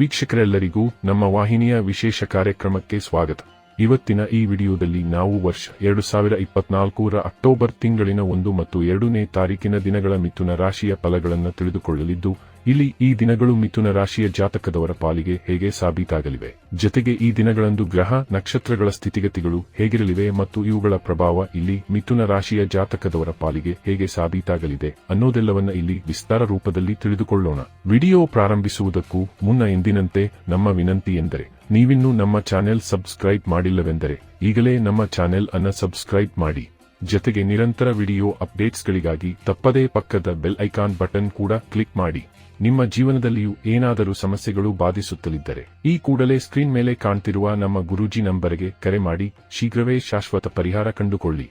ವೀಕ್ಷಕರೆಲ್ಲರಿಗೂ ನಮ್ಮ ವಾಹಿನಿಯ ವಿಶೇಷ ಕಾರ್ಯಕ್ರಮಕ್ಕೆ ಸ್ವಾಗತ. ಇವತ್ತಿನ ಈ ವಿಡಿಯೋದಲ್ಲಿ ನಾವು ವರ್ಷ ಎರಡು ಸಾವಿರ ಇಪ್ಪತ್ನಾಲ್ಕರ ಅಕ್ಟೋಬರ್ ತಿಂಗಳಿನ ಒಂದು ಮತ್ತು ಎರಡನೇ ತಾರೀಕಿನ ದಿನಗಳ ಮಿಥುನ ರಾಶಿಯ ಫಲಗಳನ್ನು ತಿಳಿದುಕೊಳ್ಳಲಿದ್ದು ಇಲ್ಲಿ ಈ ದಿನಗಳು ಮಿಥುನ ರಾಶಿಯ ಜಾತಕದವರ ಪಾಲಿಗೆ ಹೇಗೆ ಸಾಬೀತಾಗಲಿವೆ? ಜೊತೆಗೆ ಈ ದಿನಗಳಂದು ಗ್ರಹ, ನಕ್ಷತ್ರಗಳ ಸ್ಥಿತಿಗತಿಗಳು ಹೇಗಿರಲಿವೆ ಮತ್ತು ಇವುಗಳ ಪ್ರಭಾವ ಇಲ್ಲಿ ಮಿಥುನ ರಾಶಿಯ ಜಾತಕದವರ ಪಾಲಿಗೆ ಹೇಗೆ ಸಾಬೀತಾಗಲಿದೆ ಅನ್ನೋದೆಲ್ಲವನ್ನ ಇಲ್ಲಿ ವಿಸ್ತಾರ ರೂಪದಲ್ಲಿ ತಿಳಿದುಕೊಳ್ಳೋಣ. ವಿಡಿಯೋ ಪ್ರಾರಂಭಿಸುವುದಕ್ಕೂ ಮುನ್ನ ಎಂದಿನಂತೆ ನಮ್ಮ ವಿನಂತಿ ಎಂದರೆ, ನೀವಿನ್ನೂ ನಮ್ಮ ಚಾನೆಲ್ ಸಬ್ಸ್ಕ್ರೈಬ್ ಮಾಡಿಲ್ಲವೆಂದರೆ, ಈಗಲೇ ನಮ್ಮ ಚಾನೆಲ್ ಅನ್ನ ಸಬ್ಸ್ಕ್ರೈಬ್ ಮಾಡಿ. ಜೊತೆಗೆ ನಿರಂತರ ವಿಡಿಯೋ ಅಪ್ಡೇಟ್ಸ್ಗಳಿಗಾಗಿ ತಪ್ಪದೇ ಪಕ್ಕದ ಬೆಲ್ ಐಕಾನ್ ಬಟನ್ ಕೂಡ ಕ್ಲಿಕ್ ಮಾಡಿ. ನಿಮ್ಮ ಜೀವನದಲ್ಲಿಯೂ ಏನಾದರೂ ಸಮಸ್ಯೆಗಳು ಬಾಧಿಸುತ್ತಲಿದ್ದರೆ, ಈ ಕೂಡಲೇ ಸ್ಕ್ರೀನ್ ಮೇಲೆ ಕಾಣ್ತಿರುವ ನಮ್ಮ ಗುರೂಜಿ ನಂಬರ್ಗೆ ಕರೆ ಮಾಡಿ, ಶೀಘ್ರವೇ ಶಾಶ್ವತ ಪರಿಹಾರ ಕಂಡುಕೊಳ್ಳಿ.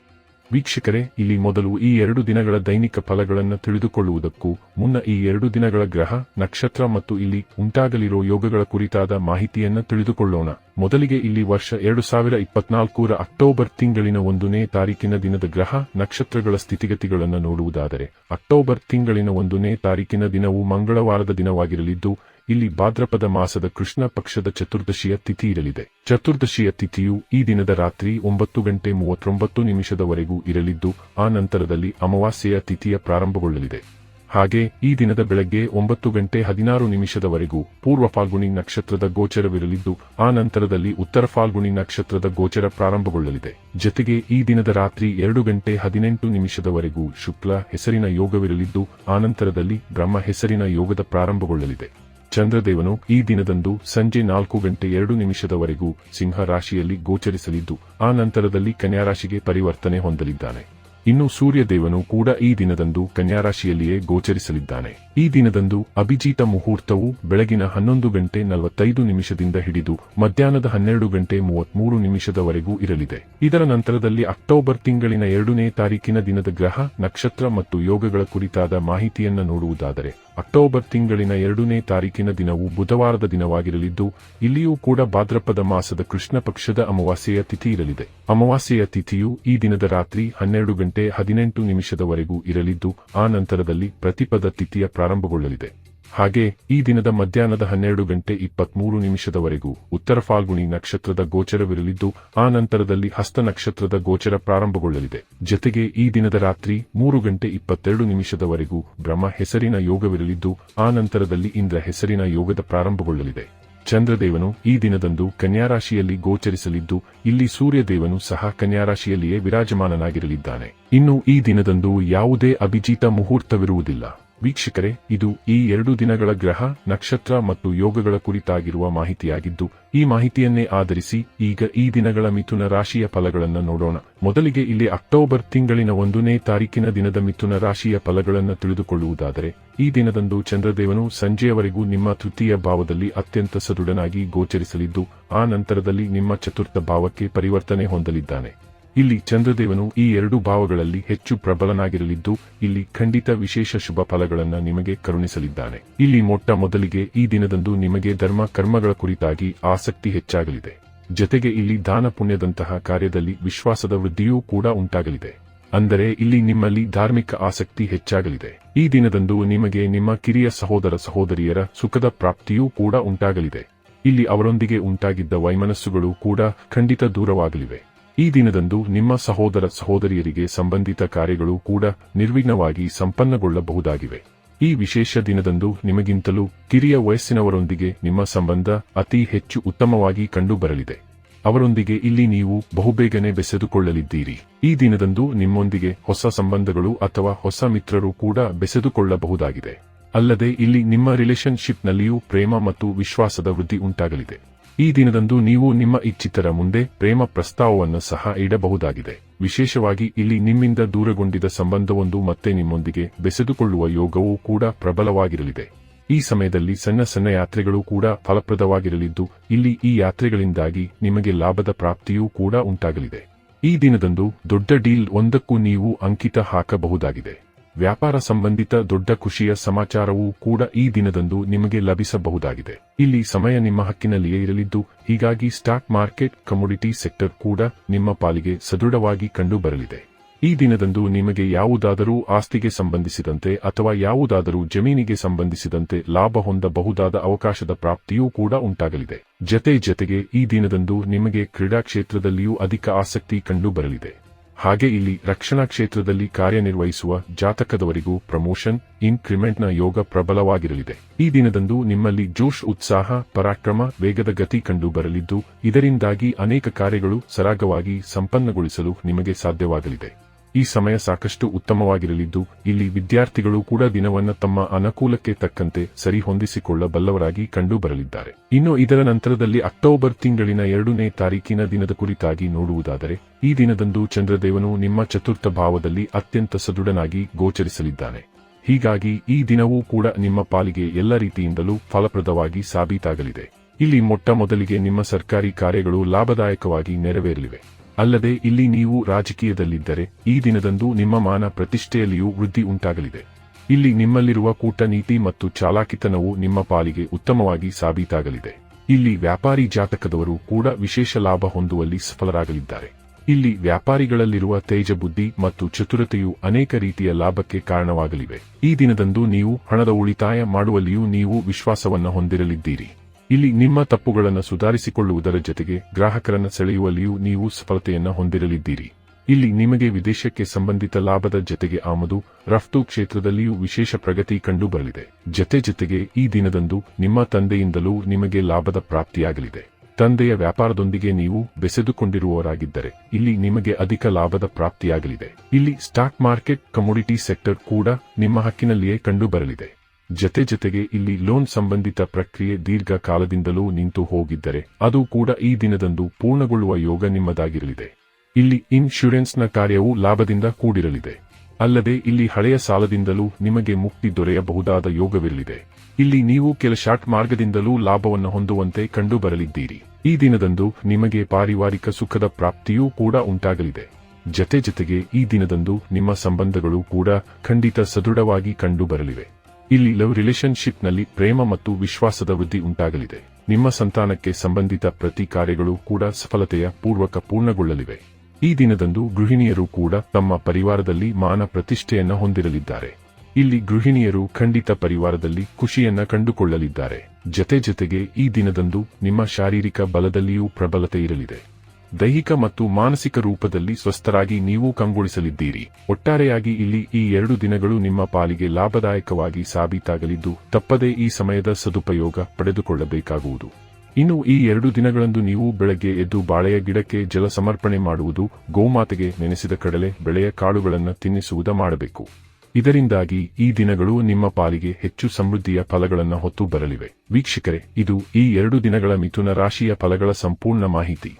ವೀಕ್ಷಕರೇ, ಇಲ್ಲಿ ಮೊದಲು ಈ ಎರಡು ದಿನಗಳ ದೈನಿಕ ಫಲಗಳನ್ನು ತಿಳಿದುಕೊಳ್ಳುವುದಕ್ಕೂ ಮುನ್ನ ಈ ಎರಡು ದಿನಗಳ ಗ್ರಹ, ನಕ್ಷತ್ರ ಮತ್ತು ಇಲ್ಲಿ ಉಂಟಾಗಲಿರೋ ಯೋಗಗಳ ಕುರಿತಾದ ಮಾಹಿತಿಯನ್ನು ತಿಳಿದುಕೊಳ್ಳೋಣ. ಮೊದಲಿಗೆ ಇಲ್ಲಿ ವರ್ಷ ಎರಡು ಸಾವಿರ ಇಪ್ಪತ್ನಾಲ್ಕರ ಅಕ್ಟೋಬರ್ ತಿಂಗಳಿನ ಒಂದನೇ ತಾರೀಕಿನ ದಿನದ ಗ್ರಹ, ನಕ್ಷತ್ರಗಳ ಸ್ಥಿತಿಗತಿಗಳನ್ನು ನೋಡುವುದಾದರೆ, ಅಕ್ಟೋಬರ್ ತಿಂಗಳಿನ ಒಂದನೇ ತಾರೀಕಿನ ದಿನವು ಮಂಗಳವಾರದ ದಿನವಾಗಿರಲಿದ್ದು ಇಲ್ಲಿ ಭಾದ್ರಪದ ಮಾಸದ ಕೃಷ್ಣ ಪಕ್ಷದ ಚತುರ್ದಶಿಯ ತಿಥಿ ಇರಲಿದೆ. ಚತುರ್ದಶಿಯ ತಿಥಿಯು ಈ ದಿನದ ರಾತ್ರಿ ಒಂಬತ್ತು ಗಂಟೆ ಮೂವತ್ತೊಂಬತ್ತು ನಿಮಿಷದವರೆಗೂ ಇರಲಿದ್ದು, ಆ ನಂತರದಲ್ಲಿ ಅಮಾವಾಸ್ಯೆಯ ತಿಥಿಯ ಪ್ರಾರಂಭಗೊಳ್ಳಲಿದೆ. ಹಾಗೆ ಈ ದಿನದ ಬೆಳಗ್ಗೆ ಒಂಬತ್ತು ಗಂಟೆ ಹದಿನಾರು ನಿಮಿಷದವರೆಗೂ ಪೂರ್ವ ಫಾಲ್ಗುಣಿ ನಕ್ಷತ್ರದ ಗೋಚರವಿರಲಿದ್ದು, ಆ ನಂತರದಲ್ಲಿ ಉತ್ತರ ಫಾಲ್ಗುಣಿ ನಕ್ಷತ್ರದ ಗೋಚರ ಪ್ರಾರಂಭಗೊಳ್ಳಲಿದೆ. ಜೊತೆಗೆ ಈ ದಿನದ ರಾತ್ರಿ ಎರಡು ಗಂಟೆ ಹದಿನೆಂಟು ನಿಮಿಷದವರೆಗೂ ಶುಕ್ಲ ಹೆಸರಿನ ಯೋಗವಿರಲಿದ್ದು, ಆ ನಂತರದಲ್ಲಿ ಬ್ರಹ್ಮ ಹೆಸರಿನ ಯೋಗದ ಪ್ರಾರಂಭಗೊಳ್ಳಲಿದೆ. ಚಂದ್ರದೇವನು ಈ ದಿನದಂದು ಸಂಜೆ ನಾಲ್ಕು ಗಂಟೆ ಎರಡು ನಿಮಿಷದವರೆಗೂ ಸಿಂಹ ರಾಶಿಯಲ್ಲಿ ಗೋಚರಿಸಲಿದ್ದು, ಆ ನಂತರದಲ್ಲಿ ಕನ್ಯಾರಾಶಿಗೆ ಪರಿವರ್ತನೆ ಹೊಂದಲಿದ್ದಾನೆ. ಇನ್ನು ಸೂರ್ಯದೇವನು ಕೂಡ ಈ ದಿನದಂದು ಕನ್ಯಾರಾಶಿಯಲ್ಲಿಯೇ ಗೋಚರಿಸಲಿದ್ದಾನೆ. ಈ ದಿನದಂದು ಅಭಿಜಿತ ಮುಹೂರ್ತವು ಬೆಳಗಿನ ಹನ್ನೊಂದು ಗಂಟೆ ನಲವತ್ತೈದು ನಿಮಿಷದಿಂದ ಹಿಡಿದು ಮಧ್ಯಾಹ್ನದ ಹನ್ನೆರಡು ಗಂಟೆ ಮೂವತ್ಮೂರು ನಿಮಿಷದವರೆಗೂ ಇರಲಿದೆ. ಇದರ ನಂತರದಲ್ಲಿ ಅಕ್ಟೋಬರ್ ತಿಂಗಳಿನ ಎರಡನೇ ತಾರೀಕಿನ ದಿನದ ಗ್ರಹ, ನಕ್ಷತ್ರ ಮತ್ತು ಯೋಗಗಳ ಕುರಿತಾದ ಮಾಹಿತಿಯನ್ನು ನೋಡುವುದಾದರೆ ಅಕ್ಟೋಬರ್ ತಿಂಗಳಿನ ಎರಡನೇ ತಾರೀಕಿನ ದಿನವು ಬುಧವಾರದ ದಿನವಾಗಿರಲಿದ್ದು, ಇಲ್ಲಿಯೂ ಕೂಡ ಭಾದ್ರಪದ ಮಾಸದ ಕೃಷ್ಣ ಪಕ್ಷದ ಅಮಾವಾಸ್ಯೆಯ ತಿಥಿ ಇರಲಿದೆ. ಅಮಾವಾಸ್ಯೆಯ ತಿಥಿಯು ಈ ದಿನದ ರಾತ್ರಿ ಹನ್ನೆರಡು ಗಂಟೆ ಹದಿನೆಂಟು ನಿಮಿಷದವರೆಗೂ ಇರಲಿದ್ದು, ಆ ನಂತರದಲ್ಲಿ ಪ್ರತಿಪದ ತಿಥಿಯ ಪ್ರಾರಂಭಗೊಳ್ಳಲಿದೆ. ಹಾಗೆ, ಈ ದಿನದ ಮಧ್ಯಾಹ್ನದ ಹನ್ನೆರಡು ಗಂಟೆ ಇಪ್ಪತ್ಮೂರು ನಿಮಿಷದವರೆಗೂ ಉತ್ತರ ಫಾಲ್ಗುಣಿ ನಕ್ಷತ್ರದ ಗೋಚರವಿರಲಿದ್ದು, ಆ ನಂತರದಲ್ಲಿ ಹಸ್ತ ನಕ್ಷತ್ರದ ಗೋಚರ ಪ್ರಾರಂಭಗೊಳ್ಳಲಿದೆ. ಜೊತೆಗೆ ಈ ದಿನದ ರಾತ್ರಿ ಮೂರು ಗಂಟೆ ಇಪ್ಪತ್ತೆರಡು ನಿಮಿಷದವರೆಗೂ ಬ್ರಹ್ಮ ಹೆಸರಿನ ಯೋಗವಿರಲಿದ್ದು, ಆ ನಂತರದಲ್ಲಿ ಇಂದ್ರ ಹೆಸರಿನ ಯೋಗದ ಪ್ರಾರಂಭಗೊಳ್ಳಲಿದೆ. ಚಂದ್ರದೇವನು ಈ ದಿನದಂದು ಕನ್ಯಾರಾಶಿಯಲ್ಲಿ ಗೋಚರಿಸಲಿದ್ದು, ಇಲ್ಲಿ ಸೂರ್ಯದೇವನು ಸಹ ಕನ್ಯಾರಾಶಿಯಲ್ಲಿಯೇ ವಿರಾಜಮಾನನಾಗಿರಲಿದ್ದಾನೆ. ಇನ್ನು ಈ ದಿನದಂದು ಯಾವುದೇ ಅಭಿಜಿತ ಮುಹೂರ್ತವಿರುವುದಿಲ್ಲ. ವೀಕ್ಷಕರೇ, ಇದು ಈ ಎರಡು ದಿನಗಳ ಗ್ರಹ, ನಕ್ಷತ್ರ ಮತ್ತು ಯೋಗಗಳ ಕುರಿತಾಗಿರುವ ಮಾಹಿತಿಯಾಗಿದ್ದು, ಈ ಮಾಹಿತಿಯನ್ನೇ ಆಧರಿಸಿ ಈಗ ಈ ದಿನಗಳ ಮಿಥುನ ರಾಶಿಯ ಫಲಗಳನ್ನು ನೋಡೋಣ. ಮೊದಲಿಗೆ ಇಲ್ಲಿ ಅಕ್ಟೋಬರ್ ತಿಂಗಳಿನ ಒಂದನೇ ತಾರೀಕಿನ ದಿನದ ಮಿಥುನ ರಾಶಿಯ ಫಲಗಳನ್ನು ತಿಳಿದುಕೊಳ್ಳುವುದಾದರೆ, ಈ ದಿನದಂದು ಚಂದ್ರದೇವನು ಸಂಜೆಯವರೆಗೂ ನಿಮ್ಮ ತೃತೀಯ ಭಾವದಲ್ಲಿ ಅತ್ಯಂತ ಸದೃಢನಾಗಿ ಗೋಚರಿಸಲಿದ್ದು, ಆ ನಂತರದಲ್ಲಿ ನಿಮ್ಮ ಚತುರ್ಥ ಭಾವಕ್ಕೆ ಪರಿವರ್ತನೆ ಹೊಂದಲಿದ್ದಾನೆ. ಇಲ್ಲಿ ಚಂದ್ರದೇವನು ಈ ಎರಡು ಭಾವಗಳಲ್ಲಿ ಹೆಚ್ಚು ಪ್ರಬಲನಾಗಿರಲಿದ್ದು, ಇಲ್ಲಿ ಖಂಡಿತ ವಿಶೇಷ ಶುಭ ಫಲಗಳನ್ನು ನಿಮಗೆ ಕರುಣಿಸಲಿದ್ದಾನೆ. ಇಲ್ಲಿ ಮೊಟ್ಟ ಮೊದಲಿಗೆ ಈ ದಿನದಂದು ನಿಮಗೆ ಧರ್ಮ ಕರ್ಮಗಳ ಕುರಿತಾಗಿ ಆಸಕ್ತಿ ಹೆಚ್ಚಾಗಲಿದೆ. ಜೊತೆಗೆ ಇಲ್ಲಿ ದಾನ ಪುಣ್ಯದಂತಹ ಕಾರ್ಯದಲ್ಲಿ ವಿಶ್ವಾಸದ ವೃದ್ಧಿಯೂ ಕೂಡ ಉಂಟಾಗಲಿದೆ. ಅಂದರೆ ಇಲ್ಲಿ ನಿಮ್ಮಲ್ಲಿ ಧಾರ್ಮಿಕ ಆಸಕ್ತಿ ಹೆಚ್ಚಾಗಲಿದೆ. ಈ ದಿನದಂದು ನಿಮಗೆ ನಿಮ್ಮ ಕಿರಿಯ ಸಹೋದರ ಸಹೋದರಿಯರ ಸುಖದ ಪ್ರಾಪ್ತಿಯೂ ಕೂಡ ಉಂಟಾಗಲಿದೆ. ಇಲ್ಲಿ ಅವರೊಂದಿಗೆ ಉಂಟಾಗಿದ್ದ ವೈಮನಸ್ಸುಗಳು ಕೂಡ ಖಂಡಿತ ದೂರವಾಗಲಿವೆ. ಈ ದಿನದಂದು ನಿಮ್ಮ ಸಹೋದರ ಸಹೋದರಿಯರಿಗೆ ಸಂಬಂಧಿತ ಕಾರ್ಯಗಳು ಕೂಡ ನಿರ್ವಿಘ್ನವಾಗಿ ಸಂಪನ್ನಗೊಳ್ಳಬಹುದಾಗಿವೆ. ಈ ವಿಶೇಷ ದಿನದಂದು ನಿಮಗಿಂತಲೂ ಕಿರಿಯ ವಯಸ್ಸಿನವರೊಂದಿಗೆ ನಿಮ್ಮ ಸಂಬಂಧ ಅತಿ ಹೆಚ್ಚು ಉತ್ತಮವಾಗಿ ಕಂಡುಬರಲಿದೆ. ಅವರೊಂದಿಗೆ ಇಲ್ಲಿ ನೀವು ಬಹುಬೇಗನೆ ಬೆಸೆದುಕೊಳ್ಳಲಿದ್ದೀರಿ. ಈ ದಿನದಂದು ನಿಮ್ಮೊಂದಿಗೆ ಹೊಸ ಸಂಬಂಧಗಳು ಅಥವಾ ಹೊಸ ಮಿತ್ರರು ಕೂಡ ಬೆಸೆದುಕೊಳ್ಳಬಹುದಾಗಿದೆ. ಅಲ್ಲದೆ ಇಲ್ಲಿ ನಿಮ್ಮ ರಿಲೇಶನ್ಶಿಪ್ನಲ್ಲಿಯೂ ಪ್ರೇಮ ಮತ್ತು ವಿಶ್ವಾಸದ ವೃದ್ಧಿ ಉಂಟಾಗಲಿದೆ. ಈ ದಿನದಂದು ನೀವು ನಿಮ್ಮ ಇಚ್ಛಿತರ ಮುಂದೆ ಪ್ರೇಮ ಪ್ರಸ್ತಾವವನ್ನು ಸಹ ಇಡಬಹುದಾಗಿದೆ. ವಿಶೇಷವಾಗಿ ಇಲ್ಲಿ ನಿಮ್ಮಿಂದ ದೂರಗೊಂಡಿದ್ದ ಸಂಬಂಧವೊಂದು ಮತ್ತೆ ನಿಮ್ಮೊಂದಿಗೆ ಬೆಸೆದುಕೊಳ್ಳುವ ಯೋಗವೂ ಕೂಡ ಪ್ರಬಲವಾಗಿರಲಿದೆ. ಈ ಸಮಯದಲ್ಲಿ ಸಣ್ಣ ಸಣ್ಣ ಯಾತ್ರೆಗಳು ಕೂಡ ಫಲಪ್ರದವಾಗಿರಲಿದ್ದು, ಇಲ್ಲಿ ಈ ಯಾತ್ರೆಗಳಿಂದಾಗಿ ನಿಮಗೆ ಲಾಭದ ಪ್ರಾಪ್ತಿಯೂ ಕೂಡ ಉಂಟಾಗಲಿದೆ. ಈ ದಿನದಂದು ದೊಡ್ಡ ಡೀಲ್ ಒಂದಕ್ಕೂ ನೀವು ಅಂಕಿತ ಹಾಕಬಹುದಾಗಿದೆ. ವ್ಯಾಪಾರ ಸಂಬಂಧಿತ ದೊಡ್ಡ ಖುಷಿಯ ಸಮಾಚಾರವೂ ಕೂಡ ಈ ದಿನದಂದು ನಿಮಗೆ ಲಭಿಸಬಹುದಾಗಿದೆ. ಇಲ್ಲಿ ಸಮಯ ನಿಮ್ಮ ಹಕ್ಕಿನಲ್ಲಿಯೇ ಇರಲಿದ್ದು, ಹೀಗಾಗಿ ಸ್ಟಾಕ್ ಮಾರ್ಕೆಟ್, ಕಮೋಡಿಟಿ ಸೆಕ್ಟರ್ ಕೂಡ ನಿಮ್ಮ ಪಾಲಿಗೆ ಸದೃಢವಾಗಿ ಕಂಡುಬರಲಿದೆ. ಈ ದಿನದಂದು ನಿಮಗೆ ಯಾವುದಾದರೂ ಆಸ್ತಿಗೆ ಸಂಬಂಧಿಸಿದಂತೆ ಅಥವಾ ಯಾವುದಾದರೂ ಜಮೀನಿಗೆ ಸಂಬಂಧಿಸಿದಂತೆ ಲಾಭ ಹೊಂದಬಹುದಾದ ಅವಕಾಶದ ಪ್ರಾಪ್ತಿಯೂ ಕೂಡ ಉಂಟಾಗಲಿದೆ. ಜತೆ ಜತೆಗೆ ಈ ದಿನದಂದು ನಿಮಗೆ ಕ್ರೀಡಾ ಕ್ಷೇತ್ರದಲ್ಲಿಯೂ ಅಧಿಕ ಆಸಕ್ತಿ ಕಂಡುಬರಲಿದೆ. ಹಾಗೆ ಇಲ್ಲಿ ರಕ್ಷಣಾ ಕ್ಷೇತ್ರದಲ್ಲಿ ಕಾರ್ಯನಿರ್ವಹಿಸುವ ಜಾತಕದವರಿಗೂ ಪ್ರಮೋಷನ್, ಇನ್ಕ್ರಿಮೆಂಟ್ನ ಯೋಗ ಪ್ರಬಲವಾಗಿರಲಿದೆ. ಈ ದಿನದಂದು ನಿಮ್ಮಲ್ಲಿ ಜೋಶ್ ಉತ್ಸಾಹ, ಪರಾಕ್ರಮ, ವೇಗದ ಗತಿ ಕಂಡು ಬರಲಿದ್ದು ಇದರಿಂದಾಗಿ ಅನೇಕ ಕಾರ್ಯಗಳು ಸರಾಗವಾಗಿ ಸಂಪನ್ನಗೊಳಿಸಲು ನಿಮಗೆ ಸಾಧ್ಯವಾಗಲಿದೆ. ಈ ಸಮಯ ಸಾಕಷ್ಟು ಉತ್ತಮವಾಗಿರಲಿದ್ದು, ಇಲ್ಲಿ ವಿದ್ಯಾರ್ಥಿಗಳು ಕೂಡ ದಿನವನ್ನು ತಮ್ಮ ಅನುಕೂಲಕ್ಕೆ ತಕ್ಕಂತೆ ಸರಿ ಹೊಂದಿಸಿಕೊಳ್ಳಬಲ್ಲವರಾಗಿ ಕಂಡುಬರಲಿದ್ದಾರೆ ಇನ್ನು ಇದರ ನಂತರದಲ್ಲಿ ಅಕ್ಟೋಬರ್ ತಿಂಗಳಿನ ಎರಡನೇ ತಾರೀಕಿನ ದಿನದ ಕುರಿತಾಗಿ ನೋಡುವುದಾದರೆ, ಈ ದಿನದಂದು ಚಂದ್ರದೇವನು ನಿಮ್ಮ ಚತುರ್ಥ ಭಾವದಲ್ಲಿ ಅತ್ಯಂತ ಸದೃಢನಾಗಿ ಗೋಚರಿಸಲಿದ್ದಾನೆ. ಹೀಗಾಗಿ ಈ ದಿನವೂ ಕೂಡ ನಿಮ್ಮ ಪಾಲಿಗೆ ಎಲ್ಲ ರೀತಿಯಿಂದಲೂ ಫಲಪ್ರದವಾಗಿ ಸಾಬೀತಾಗಲಿದೆ. ಇಲ್ಲಿ ಮೊಟ್ಟ ಮೊದಲಿಗೆ ನಿಮ್ಮ ಸರ್ಕಾರಿ ಕಾರ್ಯಗಳು ಲಾಭದಾಯಕವಾಗಿ ನೆರವೇರಲಿವೆ. ಅಲ್ಲದೆ ಇಲ್ಲಿ ನೀವು ರಾಜಕೀಯದಲ್ಲಿದ್ದರೆ, ಈ ದಿನದಂದು ನಿಮ್ಮ ಮಾನ ಪ್ರತಿಷ್ಠೆಯಲ್ಲಿಯೂ ವೃದ್ಧಿ ಉಂಟಾಗಲಿದೆ. ಇಲ್ಲಿ ನಿಮ್ಮಲ್ಲಿರುವ ಕೂಟನೀತಿ ಮತ್ತು ಚಾಲಾಕಿತನವು ನಿಮ್ಮ ಪಾಲಿಗೆ ಉತ್ತಮವಾಗಿ ಸಾಬೀತಾಗಲಿದೆ. ಇಲ್ಲಿ ವ್ಯಾಪಾರಿ ಜಾತಕದವರು ಕೂಡ ವಿಶೇಷ ಲಾಭ ಹೊಂದುವಲ್ಲಿ ಸಫಲರಾಗಲಿದ್ದಾರೆ. ಇಲ್ಲಿ ವ್ಯಾಪಾರಿಗಳಲ್ಲಿರುವ ತೇಜ ಬುದ್ಧಿ ಮತ್ತು ಚತುರತೆಯು ಅನೇಕ ರೀತಿಯ ಲಾಭಕ್ಕೆ ಕಾರಣವಾಗಲಿವೆ. ಈ ದಿನದಂದು ನೀವು ಹಣದ ಉಳಿತಾಯ ಮಾಡುವಲ್ಲಿಯೂ ನೀವು ವಿಶ್ವಾಸವನ್ನು ಹೊಂದಿರಲಿದ್ದೀರಿ. ಇಲ್ಲಿ ನಿಮ್ಮ ತಪ್ಪುಗಳನ್ನು ಸುಧಾರಿಸಿಕೊಳ್ಳುವುದರ ಜೊತೆಗೆ ಗ್ರಾಹಕರನ್ನು ಸೆಳೆಯುವಲ್ಲಿಯೂ ನೀವು ಸಫಲತೆಯನ್ನು ಹೊಂದಿರಲಿದ್ದೀರಿ. ಇಲ್ಲಿ ನಿಮಗೆ ವಿದೇಶಕ್ಕೆ ಸಂಬಂಧಿತ ಲಾಭದ ಜೊತೆಗೆ ಆಮದು, ರಫ್ತು ಕ್ಷೇತ್ರದಲ್ಲಿಯೂ ವಿಶೇಷ ಪ್ರಗತಿ ಕಂಡುಬರಲಿದೆ. ಜತೆ ಜತೆಗೆ ಈ ದಿನದಂದು ನಿಮ್ಮ ತಂದೆಯಿಂದಲೂ ನಿಮಗೆ ಲಾಭದ ಪ್ರಾಪ್ತಿಯಾಗಲಿದೆ. ತಂದೆಯ ವ್ಯಾಪಾರದೊಂದಿಗೆ ನೀವು ಬೆಸೆದುಕೊಂಡಿರುವವರಾಗಿದ್ದರೆ ಇಲ್ಲಿ ನಿಮಗೆ ಅಧಿಕ ಲಾಭದ ಪ್ರಾಪ್ತಿಯಾಗಲಿದೆ. ಇಲ್ಲಿ ಸ್ಟಾಕ್ ಮಾರ್ಕೆಟ್, ಕಮೋಡಿಟಿ ಸೆಕ್ಟರ್ ಕೂಡ ನಿಮ್ಮ ಹಕ್ಕಿನಲ್ಲಿಯೇ ಕಂಡುಬರಲಿದೆ. ಜತೆ ಜತೆಗೆ ಇಲ್ಲಿ ಲೋನ್ ಸಂಬಂಧಿತ ಪ್ರಕ್ರಿಯೆ ದೀರ್ಘ ಕಾಲದಿಂದಲೂ ನಿಂತು ಹೋಗಿದ್ದರೆ ಅದು ಕೂಡ ಈ ದಿನದಂದು ಪೂರ್ಣಗೊಳ್ಳುವ ಯೋಗ ನಿಮ್ಮದಾಗಿರಲಿದೆ. ಇಲ್ಲಿ ಇನ್ಶೂರೆನ್ಸ್ನ ಕಾರ್ಯವು ಲಾಭದಿಂದ ಕೂಡಿರಲಿದೆ. ಅಲ್ಲದೆ ಇಲ್ಲಿ ಹಳೆಯ ಸಾಲದಿಂದಲೂ ನಿಮಗೆ ಮುಕ್ತಿ ದೊರೆಯಬಹುದಾದ ಯೋಗವಿರಲಿದೆ. ಇಲ್ಲಿ ನೀವು ಕೆಲ ಶಾರ್ಟ್ ಮಾರ್ಗದಿಂದಲೂ ಲಾಭವನ್ನು ಹೊಂದುವಂತೆ ಕಂಡುಬರಲಿದ್ದೀರಿ. ಈ ದಿನದಂದು ನಿಮಗೆ ಪಾರಿವಾರಿಕ ಸುಖದ ಪ್ರಾಪ್ತಿಯೂ ಕೂಡ ಉಂಟಾಗಲಿದೆ. ಜತೆ ಜತೆಗೆ ಈ ದಿನದಂದು ನಿಮ್ಮ ಸಂಬಂಧಗಳು ಕೂಡ ಖಂಡಿತ ಸದೃಢವಾಗಿ ಕಂಡುಬರಲಿವೆ. ಇಲ್ಲಿ ಲವ್ ರಿಲೇಶನ್ಶಿಪ್ನಲ್ಲಿ ಪ್ರೇಮ ಮತ್ತು ವಿಶ್ವಾಸದ ವೃದ್ಧಿ ಉಂಟಾಗಲಿದೆ. ನಿಮ್ಮ ಸಂತಾನಕ್ಕೆ ಸಂಬಂಧಿತ ಪ್ರತಿ ಕಾರ್ಯಗಳು ಕೂಡ ಸಫಲತೆಯ ಪೂರ್ವಕ ಪೂರ್ಣಗೊಳ್ಳಲಿವೆ. ಈ ದಿನದಂದು ಗೃಹಿಣಿಯರು ಕೂಡ ತಮ್ಮ ಪರಿವಾರದಲ್ಲಿ ಮಾನ ಪ್ರತಿಷ್ಠೆಯನ್ನು ಹೊಂದಿರಲಿದ್ದಾರೆ. ಇಲ್ಲಿ ಗೃಹಿಣಿಯರು ಖಂಡಿತ ಪರಿವಾರದಲ್ಲಿ ಖುಷಿಯನ್ನ ಕಂಡುಕೊಳ್ಳಲಿದ್ದಾರೆ. ಜತೆ ಜತೆಗೆ ಈ ದಿನದಂದು ನಿಮ್ಮ ಶಾರೀರಿಕ ಬಲದಲ್ಲಿಯೂ ಪ್ರಬಲತೆ ಇರಲಿದೆ. ದೈಹಿಕ ಮತ್ತು ಮಾನಸಿಕ ರೂಪದಲ್ಲಿ ಸ್ವಸ್ಥರಾಗಿ ನೀವು ಕಂಗೊಳಿಸಲಿದ್ದೀರಿ. ಒಟ್ಟಾರೆಯಾಗಿ ಇಲ್ಲಿ ಈ ಎರಡು ದಿನಗಳು ನಿಮ್ಮ ಪಾಲಿಗೆ ಲಾಭದಾಯಕವಾಗಿ ಸಾಬೀತಾಗಲಿದ್ದು, ತಪ್ಪದೇ ಈ ಸಮಯದ ಸದುಪಯೋಗ ಪಡೆದುಕೊಳ್ಳಬೇಕಾಗುವುದು. ಇನ್ನು ಈ ಎರಡು ದಿನಗಳಂದು ನೀವು ಬೆಳಗ್ಗೆ ಎದ್ದು ಬಾಳೆಯ ಗಿಡಕ್ಕೆ ಜಲ ಸಮರ್ಪಣೆ ಮಾಡುವುದು, ಗೋಮಾತೆಗೆ ನೆನೆಸಿದ ಕಡಲೆ, ಬೆಳೆಯ ಕಾಳುಗಳನ್ನು ತಿನ್ನಿಸುವುದ ಮಾಡಬೇಕು. ಇದರಿಂದಾಗಿ ಈ ದಿನಗಳು ನಿಮ್ಮ ಪಾಲಿಗೆ ಹೆಚ್ಚು ಸಮೃದ್ಧಿಯ ಫಲಗಳನ್ನು ಹೊತ್ತು ಬರಲಿವೆ. ವೀಕ್ಷಕರೇ, ಇದು ಈ ಎರಡು ದಿನಗಳ ಮಿಥುನ ರಾಶಿಯ ಫಲಗಳ ಸಂಪೂರ್ಣ ಮಾಹಿತಿ.